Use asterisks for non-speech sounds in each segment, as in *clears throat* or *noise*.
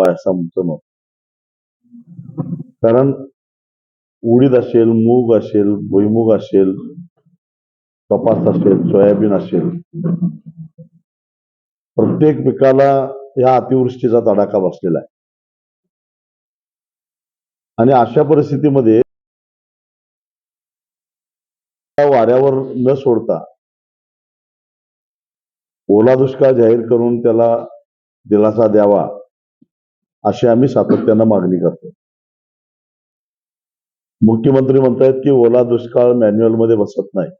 असं कारण उडीद असेल मूग असेल भुईमूग असेल कपास असेल सोयाबीन असेल प्रत्येक पिकाला या अतिवृष्टीचा तडाखा बसलेला आहे. आणि अशा परिस्थितीमध्ये त्या वाऱ्यावर न सोडता ओला दुष्काळ जाहीर करून त्याला दिलासा द्यावा. अशी आम्ही सातत्यानं मागणी करतो. मुख्यमंत्री म्हणतायत की ओला दुष्काळ मॅन्युअलमध्ये बसत नाही.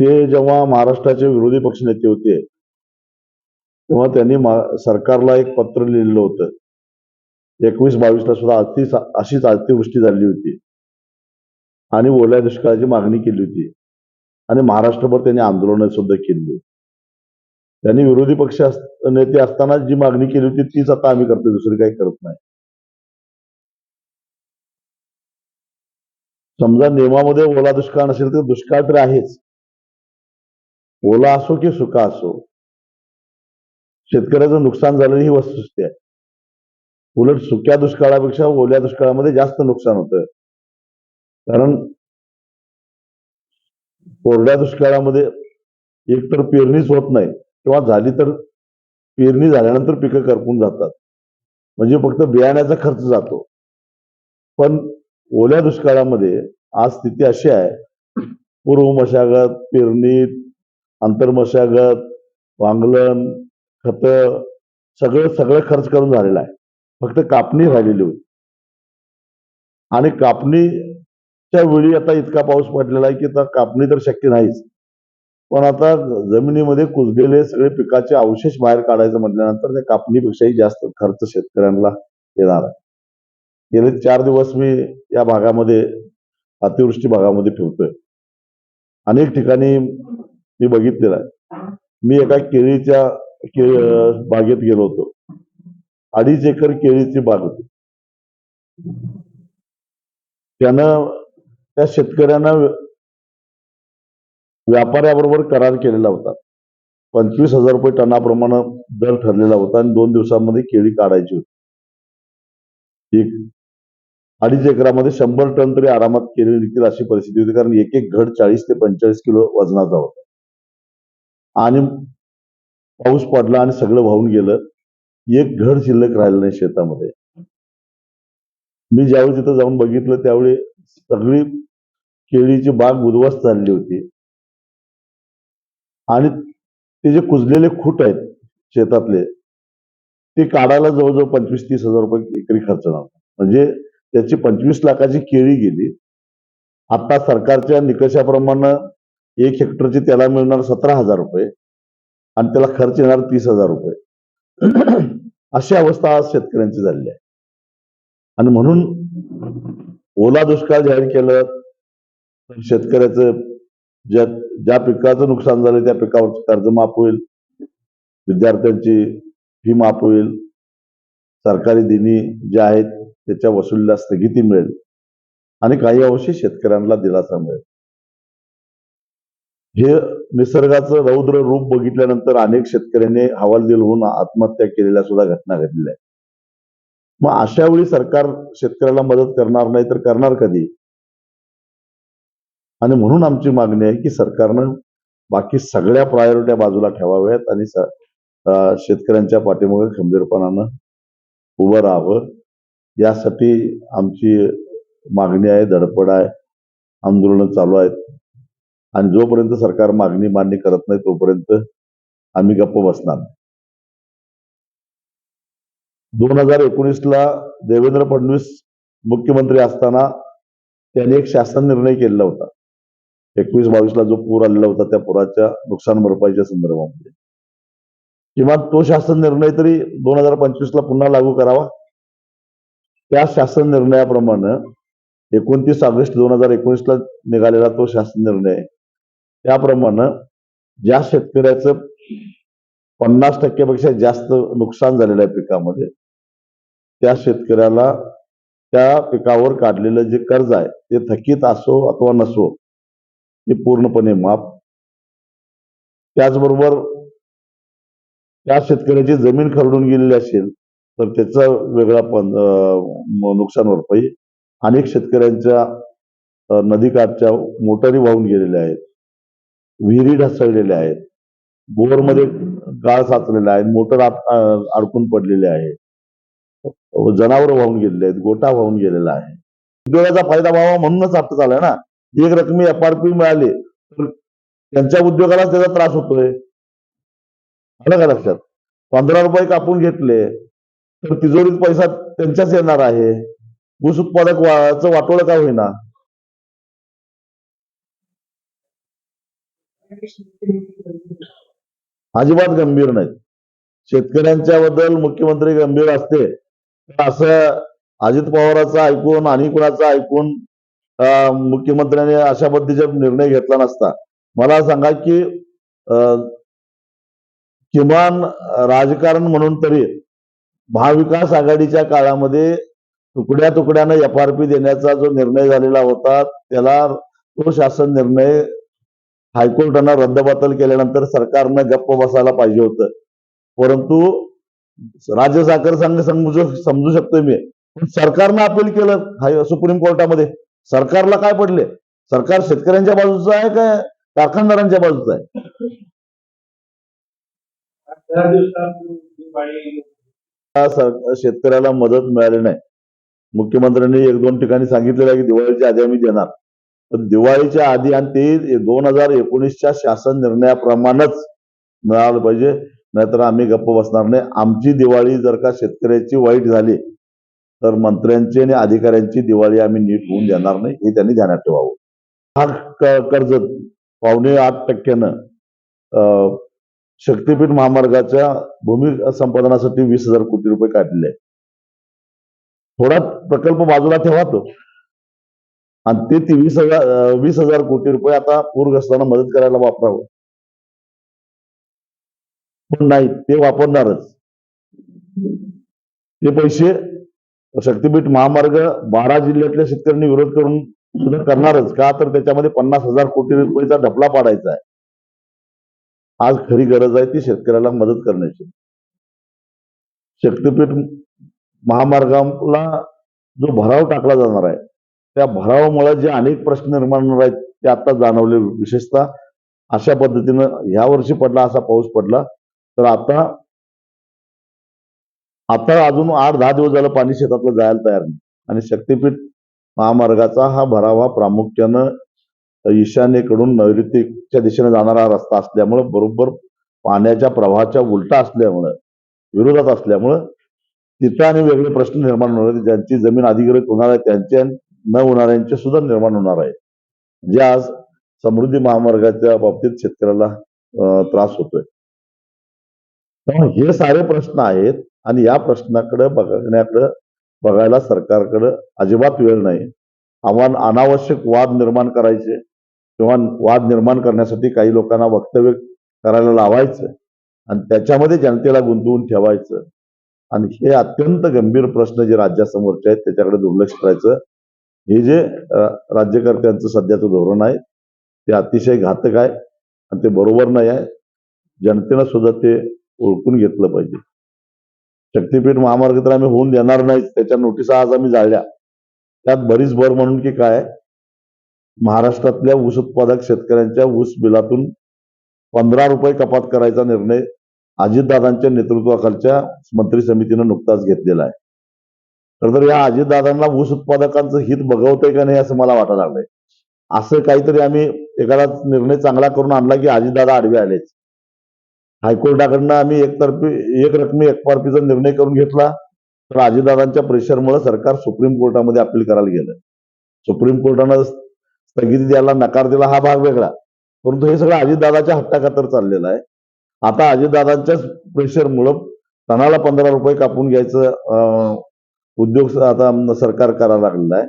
ते जेव्हा महाराष्ट्राचे विरोधी पक्ष नेते होते तेव्हा त्यांनी सरकारला एक पत्र लिहिलं होतं. एकवीस बावीसला सुद्धा अति अशीच अतिवृष्टी झाली होती. आणि ओल्या दुष्काळाची मागणी केली होती. आणि महाराष्ट्रभर त्यांनी आंदोलनं सुद्धा केली होती. त्यांनी विरोधी पक्ष नेते असताना जी मागणी केली होती तीच आता आम्ही करतो दुसरी काही करत नाही. समजा नियमामध्ये ओला दुष्काळ नसेल तर दुष्काळ तर आहेच. ओला असो की सुका असो शेतकऱ्याचं नुकसान झालं ही वस्तुस्थिती आहे. उलट सुक्या दुष्काळापेक्षा ओल्या दुष्काळामध्ये जास्त नुकसान होतं. कारण कोरड्या दुष्काळामध्ये एकतर पेरणीच होत नाही किंवा झाली तर पेरणी झाल्यानंतर पिकं करपून जातात. म्हणजे फक्त बियाण्याचा खर्च जातो. पण ओल्या दुष्काळामध्ये आज स्थिती अशी आहे. पूर्व मशागत पेरणीत आंतरमशागत वांगलन खत सगळं सगळं खर्च करून झालेला आहे. फक्त कापणी राहिलेली होती. आणि कापणीच्या वेळी आता इतका पाऊस पडलेला आहे की आता कापणी तर शक्य नाहीच. पण आता जमिनीमध्ये कुजलेले सगळे पिकाचे अवशेष बाहेर काढायचं म्हटल्यानंतर त्या कापणीपेक्षाही जास्त खर्च शेतकऱ्यांना येणार आहे. गेले चार दिवस मी या भागामध्ये अतिवृष्टी भागामध्ये फिरतोय. अनेक ठिकाणी मी बघितलेलं आहे. मी एका केळीच्या के- बागेत गेलो होतो. अडीच एकर केळीची बाग होती. त्यानं त्या शेतकऱ्यानं व्यापाऱ्याबरोबर करार केलेला होता. पंचवीस हजार रुपये टनाप्रमाणे दर ठरलेला होता आणि दोन दिवसांमध्ये केळी काढायची होती. एक अडीच एकरामध्ये शंभर टन तरी आरामात केळी निघतील अशी परिस्थिती होती कारण एक एक घड चाळीस ते पंचेचाळीस किलो वजनाचा होता. आणि पाऊस पडला आणि सगळं वाहून गेलं. एक घड शिल्लक राहिलं नाही शेतामध्ये. मी ज्यावेळी तिथं जाऊन बघितलं त्यावेळी सगळी केळीची बाग उद्ध्वस्त झालेली होती. आणि ते जे कुजलेले खूट आहेत शेतातले ते काढायला जवळजवळ पंचवीस तीस हजार रुपये एकरी खर्च नव्हता म्हणजे त्याची पंचवीस लाखाची केळी गेली. आता सरकारच्या निकषाप्रमाणे एक हेक्टरची त्याला मिळणार सतरा हजार रुपये आणि त्याला खर्च येणार तीस हजार रुपये. *clears throat* अशी अवस्था आज शेतकऱ्यांची झालेली आहे. आणि म्हणून ओला दुष्काळ जाहीर केलं शेतकऱ्याचं ज्या ज्या पिकाचं नुकसान झालं त्या पिकावरचं कर्ज माफ होईल. विद्यार्थ्यांची फी माफ होईल. सरकारी देणी ज्या आहेत त्याच्या वसुलीला स्थगिती मिळेल. आणि काही अंशी शेतकऱ्यांना दिलासा मिळेल. हे निसर्गाचं रौद्र रूप बघितल्यानंतर अनेक शेतकऱ्यांनी हवालदिल होऊन आत्महत्या केलेल्या सुद्धा घटना घडलेल्या आहेत. मग अशा वेळी सरकार शेतकऱ्याला मदत करणार नाही तर करणार कधी? आणि म्हणून आमची मागणी आहे की सरकारनं बाकी सगळ्या प्रायोरिट्या बाजूला ठेवाव्यात आणि अं, शेतकऱ्यांच्या पाठीमागे खंबीरपणानं उभं राहावं. यासाठी आमची मागणी आहे धडपड आहे आंदोलनं चालू आहेत. आणि जोपर्यंत सरकार मागणी मान्य करत नाही तोपर्यंत आम्ही गप्प बसणार नाही. दोन हजार एकोणीसला देवेंद्र फडणवीस मुख्यमंत्री असताना त्यांनी एक शासन निर्णय केलेला होता. एकवीस बावीसला जो पूर आलेला होता त्या पुराच्या नुकसान भरपाईच्या संदर्भामध्ये. किंवा तो शासन निर्णय तरी दोन हजार पंचवीसला पुन्हा लागू करावा. त्या शासन निर्णयाप्रमाणे एकोणतीस ऑगस्ट दोन हजार एकोणीसला निघालेला तो शासन निर्णय त्याप्रमाणे ज्या शेतकऱ्याचं पन्नास टक्क्यापेक्षा जास्त नुकसान झालेलं आहे पिकामध्ये त्या शेतकऱ्याला त्या पिकावर काढलेलं जे कर्ज आहे ते थकीत असो अथवा नसो हे पूर्णपणे माफ. त्याचबरोबर त्या शेतकऱ्याची जमीन खरडून गेलेली असेल तर त्याचा वेगळा पण नुकसान भरपाई अनेक शेतकऱ्यांच्या नदीकाठच्या मोटारी वाहून गेलेल्या आहेत. विहिरी ढासळलेल्या आहेत. बोरमध्ये गाळ साचलेला आहे. मोटर अडकून पडलेले आहे. जनावर वाहून गेलेले आहेत. गोटा वाहून गेलेला आहे. उद्योगाचा फायदा व्हावा म्हणूनच आता झालाय ना. एक रकमी एफ आर पी मिळाली तर त्यांच्या उद्योगाला त्याचा त्रास होतोय. आलं का लक्षात? पंधरा रुपये कापून घेतले तर तिजोरीत पैसा त्यांच्याच येणार आहे. ऊस उत्पादक वाटोळ का होईना? अजिबात गंभीर नाही शेतकऱ्यांच्या बद्दल मुख्यमंत्री गंभीर असते. असं अजित पवाराचं ऐकून आणि कुणाचं ऐकून मुख्यमंत्र्यांनी अशा पद्धतीचा निर्णय घेतला नसता. मला सांगा की अं, किमान राजकारण म्हणून तरी महाविकास आघाडीच्या काळामध्ये तुकड्या तुकड्यानं एफ आर पी देण्याचा जो निर्णय झालेला होता त्याला तो शासन निर्णय हायकोर्टानं रद्दबातल केल्यानंतर सरकारनं गप्प बसायला पाहिजे होतं. परंतु राज्य साखर संघ समजू समजू शकतोय मी. पण सरकारनं अपील केलं हाय सुप्रीम कोर्टामध्ये. सरकारला काय पडले? सरकार शेतकऱ्यांच्या बाजूचं आहे काय कारखानदारांच्या बाजूचं आहे? शेतकऱ्याला मदत मिळाली नाही. मुख्यमंत्र्यांनी एक दोन ठिकाणी सांगितलेलं आहे की दिवाळीच्या आधी आम्ही देणार. पण दिवाळीच्या आधी आणि ते दोन हजार एकोणीसच्या शासन निर्णयाप्रमाणेच मिळालं पाहिजे. नाहीतर आम्ही गप्प बसणार नाही. आमची दिवाळी जर का शेतकऱ्याची वाईट झाली तर मंत्र्यांची आणि अधिकाऱ्यांची दिवाळी आम्ही नीट होऊन देणार नाही हे त्यांनी ध्यानात ठेवावं. हा कर्ज पावणे आठ टक्क्यानं अं, शक्तीपीठ महामार्गाच्या भूमी संपादनासाठी वीस हजार कोटी रुपये काढलेले आहेत. थोडा प्रकल्प बाजूला ठेवा तो. आणि ते ती वीस हजार वीस हजार कोटी रुपये आता पूरग्रस्तांना मदत करायला वापरावं. पण नाही ते वापरणारच. ते पैसे शक्तीपीठ महामार्ग बारा जिल्ह्यातल्या शेतकऱ्यांनी विरोध करून सुद्धा करणारच. का तर त्याच्यामध्ये पन्नास हजार कोटी रुपयेचा ढपला पाडायचा आहे. आज खरी गरज आहे ती शेतकऱ्याला मदत करण्याची. शक्तीपीठ महामार्गाला जो भराव टाकला जाणार आहे त्या भरावामुळे जे अनेक प्रश्न निर्माण होणार आहेत ते आता जाणवले विशेषतः. अशा पद्धतीनं ह्या वर्षी पडला असा पाऊस पडला तर आता आता अजून आठ दहा दिवस झालं पाणी शेतातलं जायला तयार नाही. आणि शक्तीपीठ महामार्गाचा हा भरावा प्रामुख्यानं ईशान्येकडून नैऋत्यच्या दिशेने जाणारा रस्ता असल्यामुळं बरोबर पाण्याच्या प्रवाहाच्या उलटा असल्यामुळं विरोधात असल्यामुळं तिथं आणि वेगळे प्रश्न निर्माण होणार आहेत. ज्यांची जमीन अधिग्रहित होणार आहे त्यांचे न होणाऱ्यांचे सुद्धा निर्माण होणार आहे. जे आज समृद्धी महामार्गाच्या बाबतीत शेतकऱ्याला त्रास होतोय. त्यामुळे हे सारे प्रश्न आहेत आणि या प्रश्नाकडे बघण्याकडं बघायला सरकारकडं अजिबात वेळ नाही. आव्हान अनावश्यक वाद निर्माण करायचे किंवा वाद निर्माण करण्यासाठी काही लोकांना वक्तव्य करायला लावायचं आणि त्याच्यामध्ये जनतेला गुंतवून ठेवायचं. आणि हे अत्यंत गंभीर प्रश्न जे राज्यासमोरचे आहेत त्याच्याकडे दुर्लक्ष करायचं. हे जे राज्यकर्त्यांचं सध्याचं धोरण आहे ते अतिशय घातक आहे आणि ते बरोबर नाही आहे. जनतेनं सुद्धा ते ओळखून घेतलं पाहिजे. शक्तीपीठ महामार्ग तर आम्ही होऊन देणार नाही. त्याच्या नोटिसा आज आम्ही जाळल्या. त्यात बरीच भर म्हणून की काय? महाराष्ट्रातल्या ऊस उत्पादक शेतकऱ्यांच्या ऊस बिलातून पंधरा रुपये कपात करायचा निर्णय अजितदादांच्या नेतृत्वाखालच्या मंत्री समितीनं नुकताच घेतलेला आहे. खरं तर या अजितदादांना ऊस उत्पादकांचं हित बघवतंय का नाही असं मला वाटायला लागलंय. असं काहीतरी आम्ही एखादा निर्णय चांगला करून आणला की अजितदादा आडवे आलेच. हायकोर्टाकडनं आम्ही एकतर्फी एक रकमी एकपार्टीचा निर्णय करून घेतला. तर अजितदादांच्या प्रेशरमुळे सरकार सुप्रीम कोर्टामध्ये अपील करायला गेलं. सुप्रीम कोर्टानं स्थगिती द्यायला नकार दिला हा भाग वेगळा. परंतु हे सगळं अजितदादाच्या हट्टाखातर चाललेलं आहे. आता अजितदादांच्याच प्रेशरमुळं तणाला पंधरा रुपये कापून घ्यायचं अं, उद्योग आता सरकार करायला लागलेलं आहे.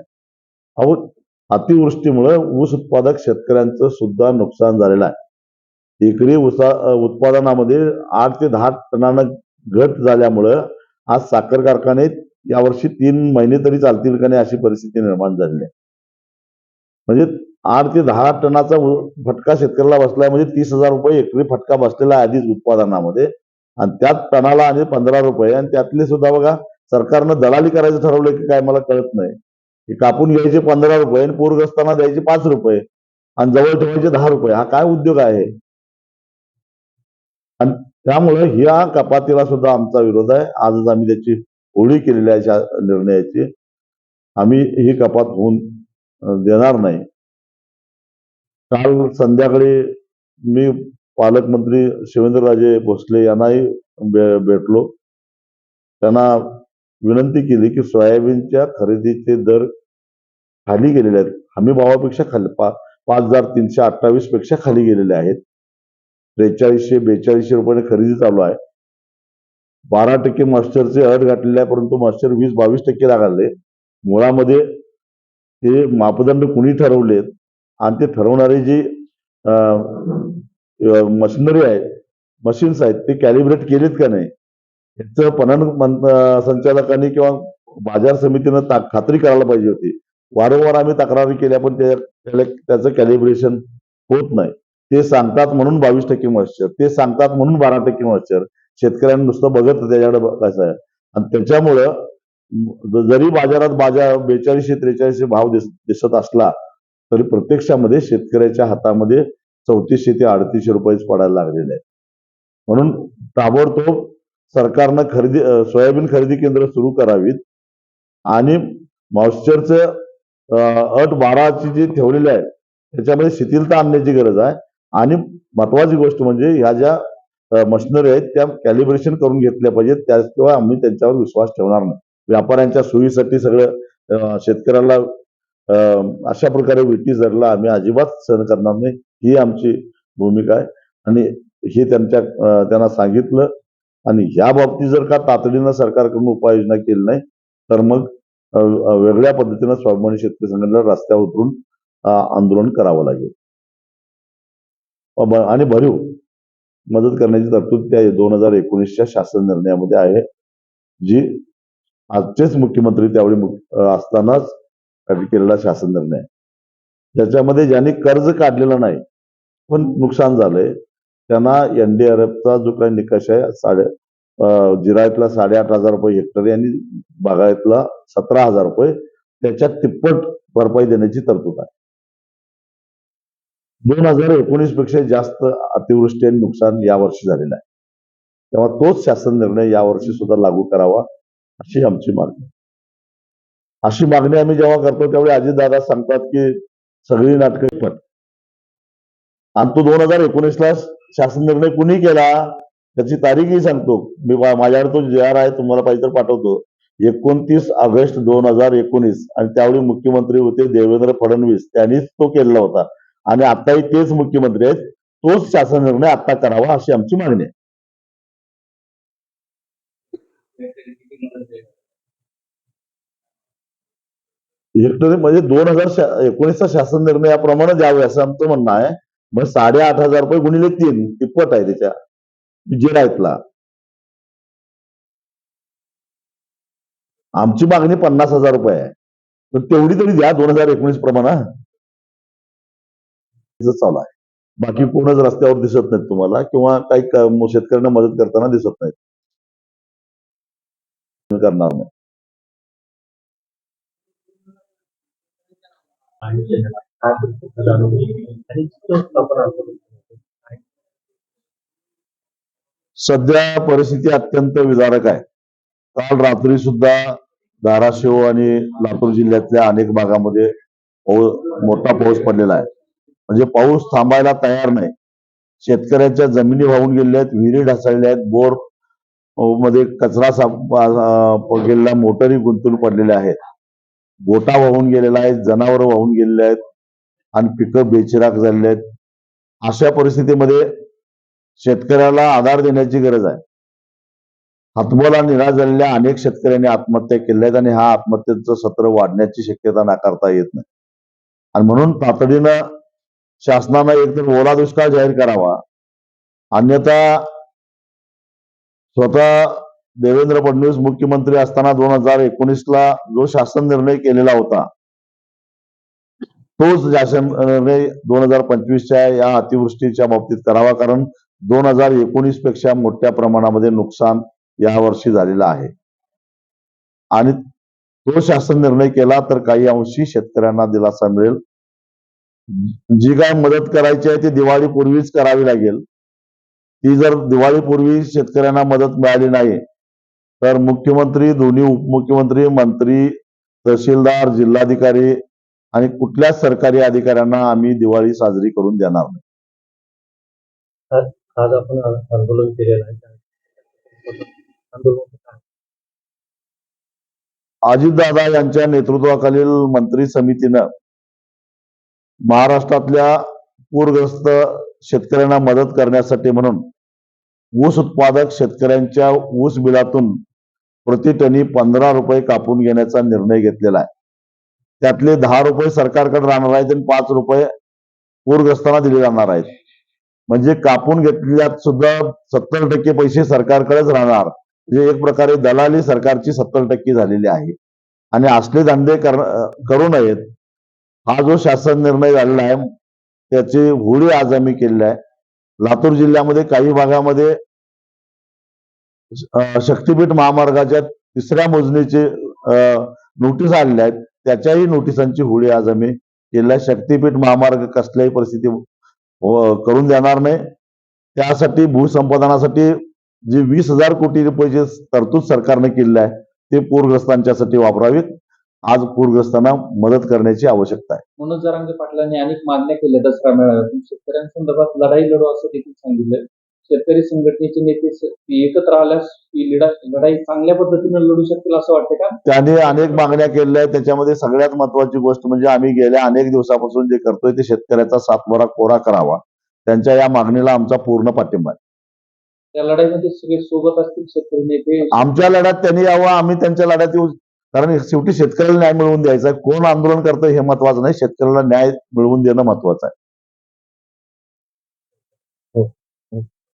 अहो अतिवृष्टीमुळे ऊस उत्पादक शेतकऱ्यांचं सुद्धा नुकसान झालेलं आहे. एकरी उसा उत्पादनामध्ये आठ ते दहा टनानं घट झाल्यामुळं आज साखर कारखाने यावर्षी तीन महिने तरी चालतील का नाही अशी परिस्थिती निर्माण झाली आहे. म्हणजे आठ ते दहा टनाचा फटका शेतकऱ्याला बसलाय म्हणजे तीस हजार रुपये एकरी फटका बसलेला आहे आधीच उत्पादनामध्ये. आणि त्यात टनाला आणि पंधरा रुपये आणि त्यातले सुद्धा बघा सरकारनं दलाली करायचं ठरवलं की काय मला कळत नाही. की कापून घ्यायचे पंधरा रुपये आणि पूरग्रस्तांना द्यायचे पाच रुपये आणि जवळ ठेवायचे दहा रुपये. हा काय उद्योग आहे? आणि त्यामुळे ह्या कपातीला सुद्धा आमचा विरोध आहे. आजच आम्ही त्याची होळी केलेली आहे या निर्णयाची. आम्ही ही कपात होऊन देणार नाही. काल संध्याकाळी मी पालकमंत्री शिवेंद्रराजे भोसले यांनाही भे- भेटलो. त्यांना विनंती केली की सोयाबीनच्या खरेदीचे दर खाली गेलेले आहेत. हमी भावापेक्षा खाली पा पाच हजार तीनशे अठ्ठावीसपेक्षा खाली गेलेले आहेत. त्रेचाळीसशे बेचाळीसशे रुपयाने खरेदी चालू आहे. बारा टक्के मॉइश्चरचे अट घातलेले आहे परंतु मॉइश्चर वीस बावीस टक्के लागले मुळामध्ये हे मापदंड कुणी ठरवलेत आणि ते ठरवणारी जी मशिनरी आहेत मशीन्स आहेत ते कॅलिब्रेट केलेत का नाही? याचं पणन संचालकांनी किंवा बाजार समितीनं ता- खात्री करायला पाहिजे होती. वारंवार आम्ही तक्रारी केल्या पण त्याचं कॅलिब्रेशन होत नाही. ते सांगतात म्हणून बावीस टक्के मॉइश्चर ते सांगतात म्हणून बारा टक्के मॉइश्चर शेतकऱ्यांनी नुसतं बघत त्याच्याकडे कसं आहे. आणि त्याच्यामुळं जरी बाजारात बाजार बेचाळीसशे त्रेचाळीसशे भाव दिस दिसत असला तरी प्रत्यक्षामध्ये शेतकऱ्याच्या हातामध्ये चौतीसशे ते अडतीसशे रुपयेच पडायला लागलेले आहे म्हणून ताबडतोब सरकारनं खरेदी सोयाबीन खरेदी केंद्र सुरू करावीत. आणि मॉइश्चरचं अट बाराची जी ठेवलेली आहे त्याच्यामध्ये शिथिलता आणण्याची गरज आहे. आणि महत्वाची गोष्ट म्हणजे ह्या ज्या मशिनरी आहेत त्या कॅलिब्रेशन करून घेतल्या पाहिजेत. त्याशिवाय आम्ही त्यांच्यावर विश्वास ठेवणार नाही. व्यापाऱ्यांच्या सोयीसाठी सगळं शेतकऱ्याला अशा प्रकारे विटी जरला आम्ही अजिबात सहन करणार नाही. ही आमची भूमिका आहे. आणि हे त्यांच्या त्यांना सांगितलं. आणि या बाबतीत जर का तातडीनं सरकारकडून उपाययोजना केली नाही तर मग वेगळ्या पद्धतीनं स्वाभिमानी शेतकरी संघटनेला रस्त्यावर उतरून आंदोलन करावं लागेल. आणि भरीव मदत करण्याची तरतूद त्या दोन हजार एकोणीसच्या शासन निर्णयामध्ये आहे जी आजचेच मुख्यमंत्री त्यावेळी असतानाच केलेला शासन निर्णय आहे. ज्याच्यामध्ये ज्यांनी कर्ज काढलेलं नाही पण नुकसान झालंय त्यांना एनडीआरएफचा जो काही निकष आहे साडे जिरायतला साडेआठ हजार रुपये हेक्टरी आणि बागायतला सतरा हजार रुपये त्याच्यात तिप्पट भरपाई देण्याची तरतूद आहे दोन हजार एकोणीसपेक्षा जास्त अतिवृष्टी आणि नुकसान यावर्षी झालेलं आहे. तेव्हा तोच शासन निर्णय यावर्षी सुद्धा लागू करावा अशी आमची मागणी अशी मागणी आम्ही जेव्हा करतो त्यावेळी अजितदादा सांगतात की सगळी नाटकं पट. आणि तो दोन हजार एकोणीसला शासन निर्णय कुणी केला त्याची तारीखही सांगतो. मी माझ्याकडे तो जे आर आहे तुम्हाला पाहिजे तर पाठवतो. एकोणतीस ऑगस्ट दोन हजार एकोणीस. आणि त्यावेळी मुख्यमंत्री होते देवेंद्र फडणवीस. त्यांनीच तो केलेला होता. आणि आताही तेच मुख्यमंत्री आहेत तोच शासन निर्णय आता करावा अशी आमची मागणी आहे. हेक्टरी म्हणजे दोन हजार एकोणीसचा शासन निर्णय याप्रमाणे द्यावे असं आमचं म्हणणं आहे. मग साडेआठ हजार रुपये गुणिले तीन तिप्पट आहे त्याच्या जिरायतला आमची मागणी पन्नास हजार रुपये आहे. तर तेवढी तरी द्या दोन हजार एकोणीस प्रमाणे. चालू आहे. बाकी कोणच रस्त्यावर दिसत नाहीत तुम्हाला किंवा काही शेतकऱ्यांना मदत करताना दिसत नाहीत. करणार नाही. सध्या परिस्थिती अत्यंत विदारक आहे. काल रात्री सुद्धा धाराशिव आणि लातूर जिल्ह्यातल्या अनेक भागामध्ये मोठा पाऊस पडलेला आहे. म्हणजे पाऊस थांबायला तयार नाही. शेतकऱ्याच्या जमिनी वाहून गेलेल्या आहेत विहिरी ढासळल्या आहेत बोरमध्ये कचरा साप गेलेला मोटरी गुंतून पडलेल्या आहेत. गोटा वाहून गेलेला आहे जनावर वाहून गेलेले आहेत आणि पिकं बेचिराक झालेले आहेत. अशा परिस्थितीमध्ये शेतकऱ्याला आधार देण्याची गरज आहे. हातबोला निराश झालेल्या अनेक शेतकऱ्यांनी आत्महत्या केल्या आहेत आणि हा आत्महत्येचं सत्र वाढण्याची शक्यता नाकारता येत नाही. आणि म्हणून तातडीनं शासनानं एकतर ओला दुष्काळ जाहीर करावा. अन्यथा स्वतः देवेंद्र फडणवीस मुख्यमंत्री असताना दोन हजार एकोणीसला जो शासन निर्णय केलेला होता तोच शासन निर्णय दोन हजार पंचवीसच्या या अतिवृष्टीच्या बाबतीत करावा कारण दोन हजार एकोणीसपेक्षा मोठ्या प्रमाणामध्ये नुकसान यावर्षी झालेलं आहे. आणि तो शासन निर्णय केला तर काही अंशी शेतकऱ्यांना दिलासा मिळेल. जी काय मदत करायची आहे ती दिवाळीपूर्वीच करावी लागेल ती जर दिवाळीपूर्वी शेतकऱ्यांना मदत मिळाली नाही तर मुख्यमंत्री दोन्ही उपमुख्यमंत्री मंत्री तहसीलदार जिल्हाधिकारी आणि कुठल्याच सरकारी अधिकाऱ्यांना आम्ही दिवाळी साजरी करून देणार नाही आज आपण आंदोलन केलेलं आहे आंदोलन? अजितदादा यांच्या नेतृत्वाखालील मंत्री समितीनं महाराष्ट्रातल्या पूरग्रस्त शेतकऱ्यांना मदत करण्यासाठी म्हणून ऊस उत्पादक शेतकऱ्यांच्या ऊस बिलातून प्रतिटनी पंधरा रुपये कापून घेण्याचा निर्णय घेतलेला आहे. त्यातले दहा रुपये सरकारकडे राहणार आहेत आणि पाच रुपये पूरग्रस्तांना दिले जाणार आहेत. म्हणजे कापून घेतल्यात सुद्धा सत्तर टक्के पैसे सरकारकडेच राहणार. म्हणजे एक प्रकारे दलाली सरकारची सत्तर टक्के झालेली आहे. आणि असले धंदे कर करू नयेत हा जो शासन निर्णय झालेला आहे त्याची होळी आज आम्ही केलेली आहे. लातूर जिल्ह्यामध्ये काही भागामध्ये शक्तीपीठ महामार्गाच्या तिसऱ्या मोजणीचे नोटीस आलेल्या आहेत. त्याच्याही नोटिसांची होळी आज आम्ही केल्या शक्तीपीठ महामार्ग कसल्याही परिस्थिती हो, करून देणार नाही. त्यासाठी भूसंपादनासाठी जे वीस हजार कोटी रुपयाची तरतूद सरकारने केलेली आहे ते पूरग्रस्तांच्यासाठी वापरावीत. आज पूरग्रस्तांना मदत करण्याची आवश्यकता आहे. मनोज जरांगे पाटलांनी अनेक मागण्या केल्या दसरा मेळाव्यातून. शेतकऱ्यांसंदर्भात लढाई लढू असं देखील सांगितलं शेतकरी संघटनेचे नेते एकत्र आल्यास ही लढा- लढाई चांगल्या पद्धतीने लढू शकतील असं वाटतं का? त्याने अनेक मागण्या केलेल्या आहेत. त्याच्यामध्ये सगळ्यात महत्वाची गोष्ट म्हणजे आम्ही गेल्या अनेक दिवसापासून जे करतोय ते शेतकऱ्याचा सातबारा कोरा करावा. त्यांच्या या मागणीला आमचा पूर्ण पाठिंबा आहे. त्या लढाईमध्ये सगळे सोबत असतील शेतकरी नेते. आमच्या लढ्यात त्यांनी यावं आम्ही त्यांच्या लढ्यात येऊ. कारण शेवटी शेतकऱ्याला न्याय मिळवून द्यायचा आहे. कोण आंदोलन करतं हे महत्वाचं नाही. शेतकऱ्याला न्याय मिळवून देणं महत्वाचं आहे.